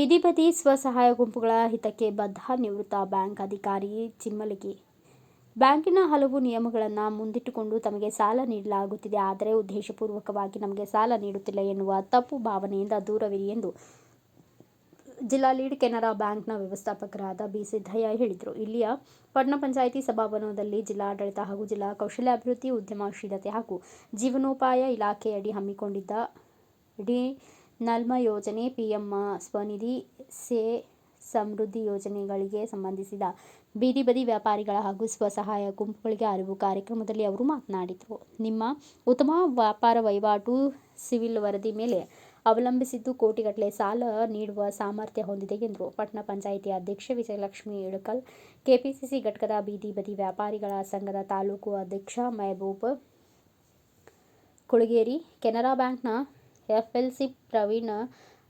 ಬೀದಿ ಬದಿ ಸ್ವಸಹಾಯ ಗುಂಪುಗಳ ಹಿತಕ್ಕೆ ಬದ್ಧ ನಿವೃತ್ತ ಬ್ಯಾಂಕ್ ಅಧಿಕಾರಿ ಚಿಮ್ಮಲಿಗೆ ಬ್ಯಾಂಕಿನ ಹಲವು ನಿಯಮಗಳನ್ನು ಮುಂದಿಟ್ಟುಕೊಂಡು ತಮಗೆ ಸಾಲ ನೀಡಲಾಗುತ್ತಿದೆ. ಆದರೆ ಉದ್ದೇಶಪೂರ್ವಕವಾಗಿ ನಮಗೆ ಸಾಲ ನೀಡುತ್ತಿಲ್ಲ ಎನ್ನುವ ತಪ್ಪು ಭಾವನೆಯಿಂದ ದೂರವಿರಿ ಎಂದು ಜಿಲ್ಲಾ ಲೀಡ್ ಕೆನರಾ ಬ್ಯಾಂಕ್ನ ವ್ಯವಸ್ಥಾಪಕರಾದ ಬಿ ಸಿದ್ದಯ್ಯ ಹೇಳಿದರು. ಇಲ್ಲಿಯ ಪಟ್ಟಣ ಪಂಚಾಯಿತಿ ಸಭಾಭವನದಲ್ಲಿ ಜಿಲ್ಲಾಡಳಿತ ಹಾಗೂ ಜಿಲ್ಲಾ ಕೌಶಲ್ಯಾಭಿವೃದ್ಧಿ ಉದ್ಯಮಶೀಲತೆ ಹಾಗೂ ಜೀವನೋಪಾಯ ಇಲಾಖೆಯಡಿ ಹಮ್ಮಿಕೊಂಡಿದ್ದ ಡಿ ನಲ್ಮ ಯೋಜನೆ ಪಿಎಂ ಸ್ವನಿಧಿ ಸೇ ಸಮೃದ್ಧಿ ಯೋಜನೆಗಳಿಗೆ ಸಂಬಂಧಿಸಿದ ಬೀದಿ ಬದಿ ವ್ಯಾಪಾರಿಗಳ ಹಾಗೂ ಸ್ವಸಹಾಯ ಗುಂಪುಗಳಿಗೆ ಅರಿವು ಕಾರ್ಯಕ್ರಮದಲ್ಲಿ ಅವರು ಮಾತನಾಡಿದರು. ನಿಮ್ಮ ಉತ್ತಮ ವ್ಯಾಪಾರ ವಹಿವಾಟು ಸಿವಿಲ್ ವರದಿ ಮೇಲೆ ಅವಲಂಬಿಸಿದ್ದು ಕೋಟಿಗಟ್ಟಲೆ ಸಾಲ ನೀಡುವ ಸಾಮರ್ಥ್ಯ ಹೊಂದಿದೆ ಎಂದರು. ಪಟ್ಟಣ ಪಂಚಾಯಿತಿ ಅಧ್ಯಕ್ಷೆ ವಿಜಯಲಕ್ಷ್ಮಿ ಇಳಕಲ್ ಕೆಪಿಸಿಸಿ ಘಟಕದ ಬೀದಿ ಬದಿ ವ್ಯಾಪಾರಿಗಳ ಸಂಘದ ತಾಲೂಕು ಅಧ್ಯಕ್ಷ ಮೆಹಬೂಬ್ ಕುಳಗೇರಿ, ಕೆನರಾ ಬ್ಯಾಂಕ್ನ ಎಫ್ಎಲ್ಸಿ ಪ್ರವೀಣ್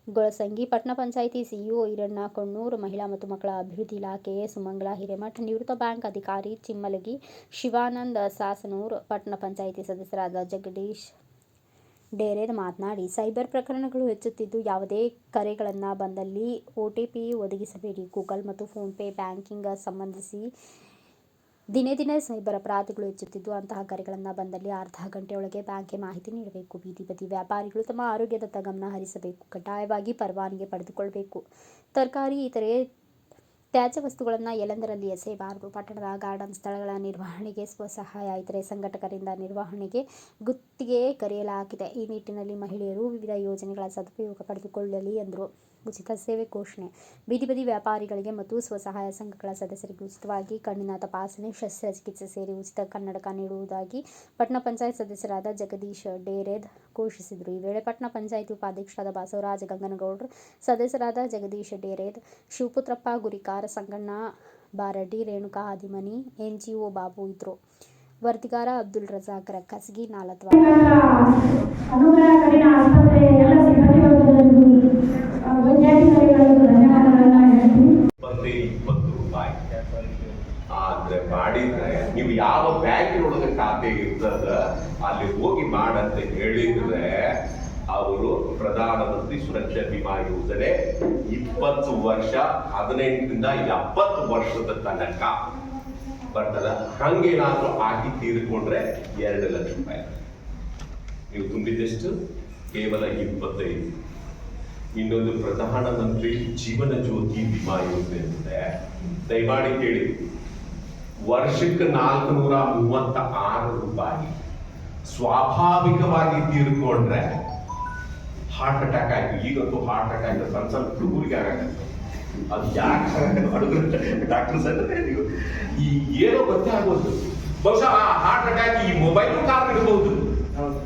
ಗೊಳಸಂಗಿ ಪಟ್ಟಣ ಪಂಚಾಯಿತಿ ಸಿಇಒ ಈರಣ್ಣ ಕೊಣ್ಣೂರು, ಮಹಿಳಾ ಮತ್ತು ಮಕ್ಕಳ ಅಭಿವೃದ್ಧಿ ಇಲಾಖೆ ಸುಮಂಗಳ ಹಿರೇಮಠ, ನಿವೃತ್ತ ಬ್ಯಾಂಕ್ ಅಧಿಕಾರಿ ಚಿಮ್ಮಲಗಿ ಶಿವಾನಂದ ಸಾಸನೂರು ಪಟ್ಟಣ ಪಂಚಾಯಿತಿ ಸದಸ್ಯರಾದ ಜಗದೀಶ್ ಡೇರೇರ್ ಮಾತನಾಡಿ, ಸೈಬರ್ ಪ್ರಕರಣಗಳು ಹೆಚ್ಚುತ್ತಿದ್ದು ಯಾವುದೇ ಕರೆಗಳನ್ನು ಬಂದಲ್ಲಿ ಒ ಟಿ ಪಿ ಒದಗಿಸಬೇಡಿ. ಗೂಗಲ್ ಮತ್ತು ಫೋನ್ಪೇ ಬ್ಯಾಂಕಿಂಗ್ ಸಂಬಂಧಿಸಿ ದಿನೇ ದಿನೇ ಸೈಬರ್ ಅಪರಾಧಗಳು ಹೆಚ್ಚುತ್ತಿದ್ದು ಅಂತಹ ಕರೆಗಳನ್ನು ಬಂದಲ್ಲಿ ಅರ್ಧ ಗಂಟೆಯೊಳಗೆ ಬ್ಯಾಂಕ್ಗೆ ಮಾಹಿತಿ ನೀಡಬೇಕು. ಬೀದಿ ಬದಿ ವ್ಯಾಪಾರಿಗಳು ತಮ್ಮ ಆರೋಗ್ಯದತ್ತ ಗಮನ ಹರಿಸಬೇಕು. ಕಡ್ಡಾಯವಾಗಿ ಪರವಾನಿಗೆ ಪಡೆದುಕೊಳ್ಳಬೇಕು ತರಕಾರಿ, ಇತರೆ ತ್ಯಾಜ್ಯ ವಸ್ತುಗಳನ್ನು ಎಲ್ಲೆಂದರಲ್ಲಿ ಎಸೆಯಬಾರದು ಪಟ್ಟಣದ ಗಾರ್ಡನ್ ಸ್ಥಳಗಳ ನಿರ್ವಹಣೆಗೆ ಸ್ವಸಹಾಯ ಇತರೆ ಸಂಘಟಕರಿಂದ ನಿರ್ವಹಣೆಗೆ ಗುತ್ತಿಗೆ ಕರೆಯಲಾಗಿದೆ. ಈ ನಿಟ್ಟಿನಲ್ಲಿ ಮಹಿಳೆಯರು ವಿವಿಧ ಯೋಜನೆಗಳ ಸದುಪಯೋಗ ಪಡೆದುಕೊಳ್ಳಲಿ ಎಂದರು. ಉಚಿತ ಸೇವೆ ಘೋಷಣೆ. ಬೀದಿ ಬದಿ ವ್ಯಾಪಾರಿಗಳಿಗೆ ಮತ್ತು ಸ್ವಸಹಾಯ ಸಂಘಗಳ ಸದಸ್ಯರಿಗೆ ಉಚಿತವಾಗಿ ಕಣ್ಣಿನ ತಪಾಸಣೆ, ಶಸ್ತ್ರಚಿಕಿತ್ಸೆ ಸೇರಿ ಉಚಿತ ಕನ್ನಡಕ ನೀಡುವುದಾಗಿ ಪಟ್ಟಣ ಪಂಚಾಯತ್ ಸದಸ್ಯರಾದ ಜಗದೀಶ್ ಡೇರೆದ್ ಘೋಷಿಸಿದರು. ಈ ವೇಳೆ ಪಟ್ಟಣ ಪಂಚಾಯಿತಿ ಉಪಾಧ್ಯಕ್ಷರಾದ ಬಸವರಾಜ ಗಂಗನಗೌಡರು, ಸದಸ್ಯರಾದ Jagadish Dered, Shivaputrappa Gurikar Sanganna Baraddi, Renuka Adimani, N G O Babu ಇದ್ರು. ವರದಿಗಾರ ಅಬ್ದುಲ್ ರಜಾಕ್ ಕಸಗಿ ನಾಲತ್ವ ಅನುಗ್ರಹ ಕಡಿನ ಆಸ್ಪತ್ರೆ ಎಲ್ಲ ಸಿಬ್ಬಂದಿ ವರ್ಗದವರಿಗೂ ಆ, ವೈದ್ಯಾಧಿಕಾರಿಗಳಿಗೂ ಧನ್ಯವಾದಗಳನ್ನ ಹೇಳ್ತೀನಿ ಇಪ್ಪತ್ತು ಇಪ್ಪತ್ತು ರೂಪಾಯಿ ಆದ್ರೆ ಮಾಡಿದ್ರೆ ನೀವು ಯಾವ ಬ್ಯಾಂಕಿನೊಳಗೆ ಖಾತೆ ಇರ್ತದ ಅಲ್ಲಿ ಹೋಗಿ ಮಾಡಂತ ಹೇಳಿದ್ರೆ ಅವರು ಪ್ರಧಾನಮಂತ್ರಿ ವಿಮಾ ಯೋಜನೆ ಇಪ್ಪತ್ತು ವರ್ಷ, ಹದಿನೆಂಟರಿಂದ ಎಪ್ಪತ್ತು ವರ್ಷದ ತನಕ. ಬರ್ತದ ಹಂಗೇನಾದ್ರೂ ಹಾಕಿ ತೀರ್ಕೊಂಡ್ರೆ ಎರಡು ಲಕ್ಷ ರೂಪಾಯಿ. ನೀವು ತುಂಬಿದೆಷ್ಟು ಕೇವಲ ಇಪ್ಪತ್ತೈದು. ಇನ್ನೊಂದು ಪ್ರಧಾನಮಂತ್ರಿ ಜೀವನ ಜ್ಯೋತಿ ವಿಮಾ ಯೋಜನೆ ಇದೆ ದಯಮಾಡಿ ಕೇಳಿ. ವರ್ಷಕ್ಕೆ ನಾಲ್ಕುನೂರ ಮೂವತ್ತ ಆರು ರೂಪಾಯಿ. ಸ್ವಾಭಾವಿಕವಾಗಿ ತೀರ್ಕೊಂಡ್ರೆ ಹಾರ್ಟ್ ಅಟ್ಯಾಕ್ ಆಯ್ತು ಈಗಂತೂ ಹಾರ್ಟ್ ಅಟ್ಯಾಕ್ ಸಣ್ಣ ಸಣ್ಣ ಹುಡುಗರಿಗೆ ಆಗತ್ತೆ. ಅದು ಯಾಕೆ ಡಾಕ್ಟರ್ ಸರ್ ನೀವು. ಈ ಏನೋ ಗೊತ್ತೇ ಆಗ್ಬೋದು. ಬಹುಶಃ ಆ ಹಾರ್ಟ್ ಅಟ್ಯಾಕ್ ಈ ಮೊಬೈಲ್ ಕಾರಣ ಇರಬಹುದು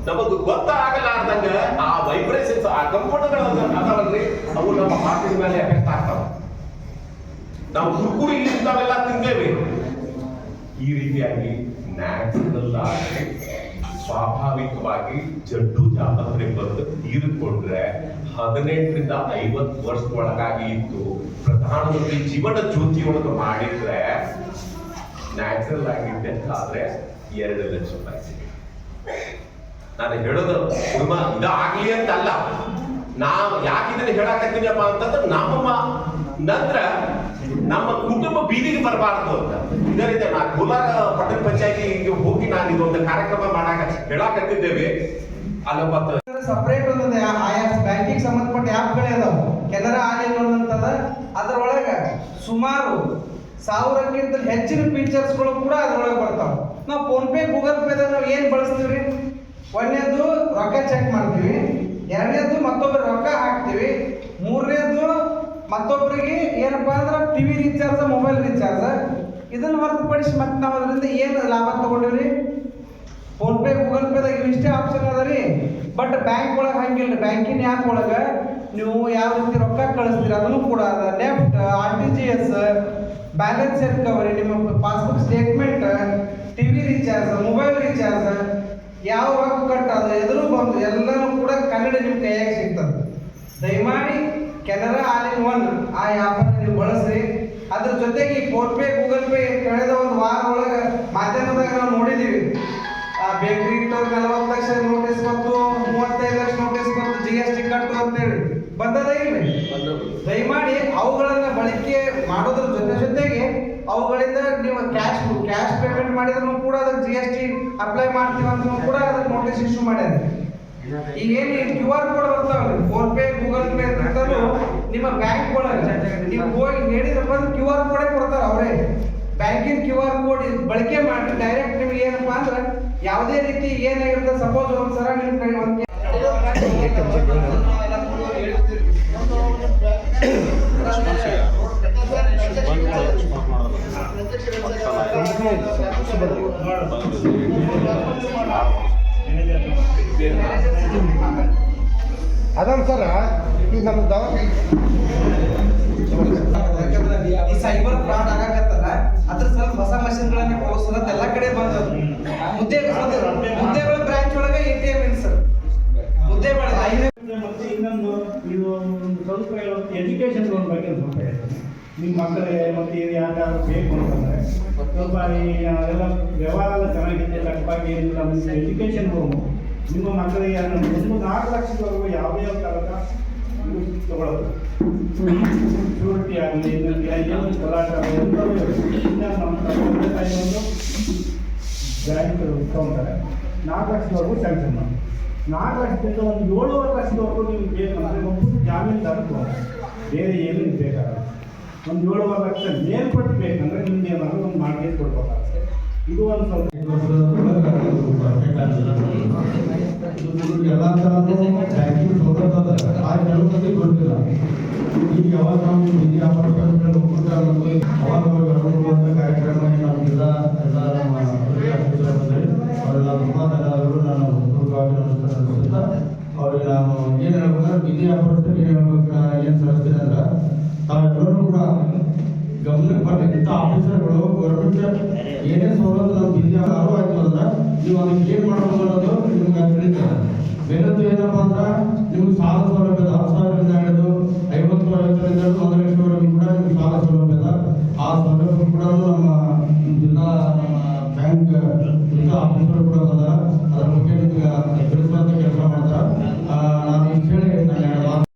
ನಮಗ್ ಗೊತ್ತಾಗಲಾರ್ದಂಗ ಆ ವೈಬ್ರೇಷನ್ಸ್ ಆ ಕಂಪೌಂಡ್ಗಳು ಅದಾವಲ್ರಿ ಅವು ನಮ್ಮ ಹಾರ್ಟಿನ ಮೇಲೆ ಎಫೆಕ್ಟ್ ಆಗ್ತಾವ. ನಾವು ಕುರ್ಕುರಿ ಇಂಥವೆಲ್ಲ ತಿಂದೇವೆ. ಈ ರೀತಿಯಾಗಿ ನ್ಯಾಚುರಲ್ ಆಗಿ ಸ್ವಾಭಾವಿಕವಾಗಿ ಜಡ್ಡು ಜಾತಕರೆ ಬಂದು ತೀರಿಕೊಂಡ್ರೆ ಹದಿನೆಂಟರಿಂದ ಐವತ್ತು ವರ್ಷದೊಳಗಾಗಿ ಇತ್ತು ಪ್ರಧಾನಮಂತ್ರಿ ಜೀವನ ಜ್ಯೋತಿಯೊಳಗೆ ಮಾಡಿದ್ರೆ ನ್ಯಾಚುರಲ್ ಆಗಿ ಡೆತ್ ಆದ್ರೆ ಎರಡು ಲಕ್ಷ ರೂಪಾಯಿ ನಾನು ಹೇಳೋದು ಕುಟುಂಬ ಅಂತ ಅಲ್ಲ ನಾವು ಯಾಕಿದ್ರೆ ಹೇಳಕತ್ತೀನಪ್ಪ ಅಂತಂದ್ರೆ, ನಮ್ಮ ನಂತರ ನಮ್ಮ ಕುಟುಂಬ ಬೀದಿಗೆ ಬರಬಾರದು ಅಂತ. ಇದರಿಂದ ನಾ ಕೋಲಾರ ಪಟ್ಟಣ ಪಂಚಾಯತಿಗೆ ಹೋಗಿ ನಾನು ಇದೊಂದು ಕಾರ್ಯಕ್ರಮ ಮಾಡಾಕ ಹೇಳಾಕತ್ತಿದ್ದೇವೆ ಅಲ್ಲೊಬ್ಬ ಸಪರೇಟ್ ಒಂದೊಂದು ಆಯಾ ಬ್ಯಾಂಕಿಂಗ್ ಸಂಬಂಧಪಟ್ಟ ಆ್ಯಪ್ಗಳೇ ಅದಾವ. ಕೆನರಾ ಆಲಿನ್ ಅಂತದ ಅದ್ರೊಳಗೆ ಸುಮಾರು ಸಾವಿರಕ್ಕಿಂತ ಹೆಚ್ಚಿನ ಫೀಚರ್ಸ್ಗಳು ಕೂಡ ಅದ್ರೊಳಗೆ ಬರ್ತಾವೆ. ನಾವು ಫೋನ್ ಪೇ ಗೂಗಲ್ ಪೇದಾಗ ನಾವು ಏನು ಬಳಸ್ತೀವಿ ಒಂದನೇದು ರೊಕ್ಕ ಚೆಕ್ ಮಾಡ್ತೀವಿ, ಎರಡನೇದು ಮತ್ತೊಬ್ಬರು ರೊಕ್ಕ ಹಾಕ್ತೀವಿ, ಮೂರನೇದು ಮತ್ತೊಬ್ಬರಿಗೆ ಏನಪ್ಪಾ ಅಂದ್ರೆ T V recharge mobile recharge ಇದನ್ನು ಹೊರತುಪಡಿಸಿ ಮತ್ತೆ ನಾವು ಅದರಿಂದ ಏನು ಲಾಭ ತಗೊಂಡಿವ್ರಿ? ಫೋನ್ ಪೇ ಗೂಗಲ್ ಪೇದಾಗ ಇಷ್ಟೇ ಆಪ್ಷನ್ ಅದ ರೀ. ಬಟ್ ಬ್ಯಾಂಕ್ ಒಳಗೆ ಹಂಗಿಲ್ಲ ಬ್ಯಾಂಕಿನ ಆ್ಯಪ್ ಒಳಗೆ ನೀವು ಯಾವ ರೀತಿ ರೊಕ್ಕ ಕಳಿಸ್ತೀರಿ ಅದನ್ನು ಕೂಡ ಅದ. NEFT R T G S balance recovery ನಿಮ್ಮ passbook statement T V recharge mobile recharge ಯಾವ ರೊಕ್ಕ ಕಟ್ ಅದು ಎದುರು ಬಂದು ಎಲ್ಲರೂ ಕೂಡ ಕನ್ನಡ ನಿಮ್ಮ ಕೈಯಾಗ ಸಿಗ್ತದೆ. ದಯಮಾಡಿ ಕೆನರಾ ಆಲ್ ಇನ್ ಒನ್ ಆ ಆ್ಯಪನ್ನು ನೀವು ಬಳಸ್ರಿ. ಅದ್ರ ಜೊತೆಗೆ ಫೋನ್ ಪೇ ಗೂಗಲ್ ಪೇ ಕಳೆದ ಒಂದು ವಾರ ಒಳಗೆ ಮಾಧ್ಯಮದಾಗ ನಾವು ನೋಡಿದ್ದೀವಿ ಆ ಬೇಕರಿ ಇಟ್ಟವ್ರು ನಲವತ್ತು ಲಕ್ಷ ನೋಟಿಸ್ ಬಂತು ಮೂವತ್ತೈದು ಲಕ್ಷ ನೋಟಿಸ್ ಬಂತು ಜಿ ಎಸ್ ಟಿ ಕಟ್ಟು ಅಂತೇಳಿ. ಬಂದದ ಇಲ್ರಿ ದಯಮಾಡಿ ಮಾಡೋದ್ರ ಜೊತೆ ಜೊತೆಗೆ ಅವುಗಳಿಂದ ನೀವು ಕ್ಯಾಶ್ ಕ್ಯಾಶ್ ಪೇಮೆಂಟ್ ಮಾಡಿದ್ರು ಕೂಡ ಅದಕ್ಕೆ ಜಿ ಎಸ್ ಟಿ ಅಪ್ಲೈ ಮಾಡ್ತೀವಿ ಅಂತ ಕೂಡ ಅದಕ್ಕೆ ನೋಟಿಸ್ ಇಶ್ಯೂ ಮಾಡ್ಯಾರ ಈಗ ಏನು ಕ್ಯೂ ಆರ್ ಕೋಡ್ ಬರ್ತಾವಲ್ಲ ಫೋನ್ ಪೇ ಗೂಗಲ್ ಪೇ ಅಂತಲೂ ನಿಮ್ಮ ಬ್ಯಾಂಕ್ ಒಳಗೆ ನೀವು ಹೋಗಿ ಹೇಳಿದ್ರಪ್ಪ ಅಂದ್ರೆ ಕ್ಯೂ ಆರ್ ಕೋಡೇ ಕೊಡ್ತಾರ ಅವರೇ. ಬ್ಯಾಂಕಿನ ಕ್ಯೂ ಆರ್ ಕೋಡ್ ಬಳಕೆ ಮಾಡಿ ಡೈರೆಕ್ಟ್ ನಿಮ್ಗೆ ಏನಪ್ಪಾ ಅಂದ್ರೆ ಯಾವುದೇ ರೀತಿ ಏನಾಗಿರುತ್ತೆ ಸಪೋಸ್ ಒಂದ್ಸಲ ನಿಮ್ ಕೈ ಒಂದ್ ಅದನ್ನ ಸರ್ ಈಗ ನಮ್ಮ ಈ ಸೈಬರ್ ಫ್ರಾಡ್ ಆಗಾಕತ್ತಲ್ಲ ಅದ್ರ ಸಲ ಹೊಸ ಮಷಿನ್ಗಳನ್ನ ಕೊಡಿಸೋದು ಎಲ್ಲ ಕಡೆ ಬಂದ ಮುದ್ದೆ ಮುದ್ದೆಗಳ ಬ್ರಾಂಚ್ ಒಳಗೆ ಎ ಟಿ ಎಂ ಇದೆ ಸರ್. ಮುದ್ದೆ ಮತ್ತೆ ಇನ್ನೊಂದು ಇದು ಒಂದು ಸ್ವಲ್ಪ ಎಜುಕೇಶನ್ ಲೋನ್ ಬಗ್ಗೆ ಸ್ವಲ್ಪ ಹೇಳ್ತೀನಿ ನಿಮ್ಮ ಮಕ್ಕಳಿಗೆ ಮತ್ತೆ ಯಾರು ಬೇಕು ಅಂತಂದ್ರೆ. ಸ್ವಲ್ಪ ಈ ಎಲ್ಲ ವ್ಯವಹಾರ ಎಲ್ಲ ಚೆನ್ನಾಗಿದೆ ತಪ್ಪಾಗಿ ಏನಿಲ್ಲ ನಿಮ್ಮ ಎಜುಕೇಶನ್ ಲೋನು ನಿಮ್ಮ ಮಕ್ಕಳಿಗೆ ಒಂದು ನಾಲ್ಕು ಲಕ್ಷದವರೆಗೂ ಯಾವ ಯಾವ ತರಹ ತಗೊಳ್ಳೋದು ಶ್ಯೂರಿಟಿ ಆಗಲಿ ಏನು ಗಲಾಟೆ. ಇನ್ನು ನಮ್ಮ ತಂದೆ ತಾಯಿ ಒಂದು ಬ್ಯಾಂಕ್ ತಗೊಂತಾರೆ ನಾಲ್ಕು ಲಕ್ಷದವರೆಗೂ ಸ್ಯಾಂಕ್ಷನ್ ಮಾಡಿ ನಾಲ್ಕು ಲಕ್ಷದಿಂದ ಒಂದು ಏಳುವರೆ ಲಕ್ಷದವರೆಗೂ ನೀವು ಒಬ್ಬರು ಜಾಮೀನ್ದಾರ ತಗೊಂಡು ಬೇರೆ ಏನು ಬೇಕಾಗಲ್ಲ. ಒಂದು ಏಳುವರೆ ಲಕ್ಷ ಮೇಲ್ಪಟ್ಟು ಬೇಕಂದ್ರೆ ನಿಮ್ಗೆ ಏನಾದ್ರು ಒಂದು ಮಾರ್ಗೇಜ್ ಕೊಡ್ಬೇಕಾಗುತ್ತೆ. ಇದು ಒಂದು ಸ್ವಲ್ಪ ಎಲ್ಲ ಥರದ್ದು ಗೊತ್ತಿಲ್ಲ. ಈಗ ಯಾವಾಗ ನಾವು ನಿಧಿ ಒಕ್ಕೂಟ ಅನ್ನೋದು ಅವಾಗ ಅವಾಗ ಹರಡುವಂಥ ಕಾರ್ಯಕ್ರಮ ನಮಗೆಲ್ಲ ಎಲ್ಲ ನಮ್ಮ ಅಭಿವೃದ್ಧಿ ಆಫೀಸರ್ಗಳಲ್ಲಿ ಅವರೆಲ್ಲ ತುಂಬ ಧನ್ಯವಾದಗಳು ನಾನು ಪೂರ್ವಕವಾಗಿ ನಮಸ್ಕಾರ ಸಲ್ಲಿಸುತ್ತಾ ಅವ್ರಿಗೆ ನಾನು ಏನು ಹೇಳ್ಬೇಕಂದ್ರೆ ನಿಧಿ ಅಪಾರ್ಟ್ಮೆಂಟ್ ಏನು ಹೇಳ್ಬೇಕು ಏನು ಸಲ್ಲಿಸ್ತೀನಿ ಅಂದ್ರೆ ತಾವೆಲ್ಲರೂ ಕೂಡ ಬರ್ಲಿ ಇಂಥ ಆಫೀಸರ್ಗಳು ಗೌರ್ಮೆಂಟ್ ಏನೇ ಸವಲತ್ತು ನಾವು ಬಿಜಿ ಯಾರು ಆಯ್ತು ಅಂದ್ರೆ ನೀವು ಅದಕ್ಕೆ ಏನು ಮಾಡಬೇಕು ಅನ್ನೋದು ನಿಮ್ಗೆ ತಿಳಿತದೆ. ಬೇರೆದ್ದು ಏನಪ್ಪ ಅಂದ್ರೆ ನಿಮ್ಗೆ ಸಾಲ ಸೌಲಭ್ಯದ ಹತ್ತು ಸಾವಿರದಿಂದ ಹಿಡಿದು ಐವತ್ತು ಐವತ್ತರಿಂದ ಒಂದು ಲಕ್ಷವರೆಗೂ ಕೂಡ ನಿಮ್ಗೆ ಸಾಲ ಸೌಲಭ್ಯದ ಆ ಸೌಲಭ್ಯ ಕೂಡ ನಮ್ಮ ಜಿಲ್ಲಾ ಬ್ಯಾಂಕ್ ಆಫೀಸರ್ ಕೂಡ